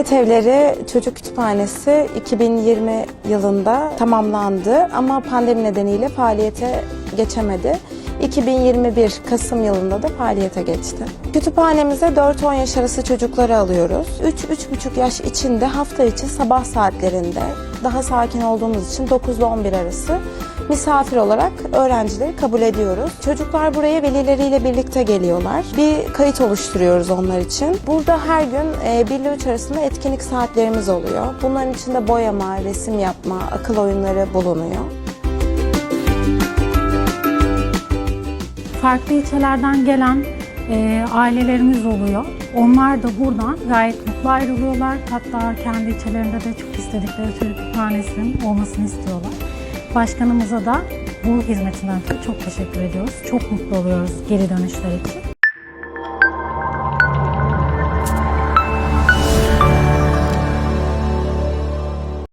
Millet Evleri Çocuk Kütüphanesi 2020 yılında tamamlandı ama pandemi nedeniyle faaliyete geçemedi. 2021 Kasım yılında da faaliyete geçti. Kütüphanemize 4-10 yaş arası çocukları alıyoruz. 3-3,5 yaş içinde hafta içi sabah saatlerinde daha sakin olduğumuz için 9 ile 11 arası misafir olarak öğrencileri kabul ediyoruz. Çocuklar buraya velileriyle birlikte geliyorlar. Bir kayıt oluşturuyoruz onlar için. Burada her gün e, 1 ile 3 arasında etkinlik saatlerimiz oluyor. Bunların içinde boyama, resim yapma, akıl oyunları bulunuyor. farklı ilçelerden gelen e, ailelerimiz oluyor. Onlar da buradan gayet mutlu ayrılıyorlar. Hatta kendi ilçelerinde de çok istedikleri çocuk kütüphanesinin olmasını istiyorlar. Başkanımıza da bu hizmetinden çok teşekkür ediyoruz. Çok mutlu oluyoruz geri dönüşler için.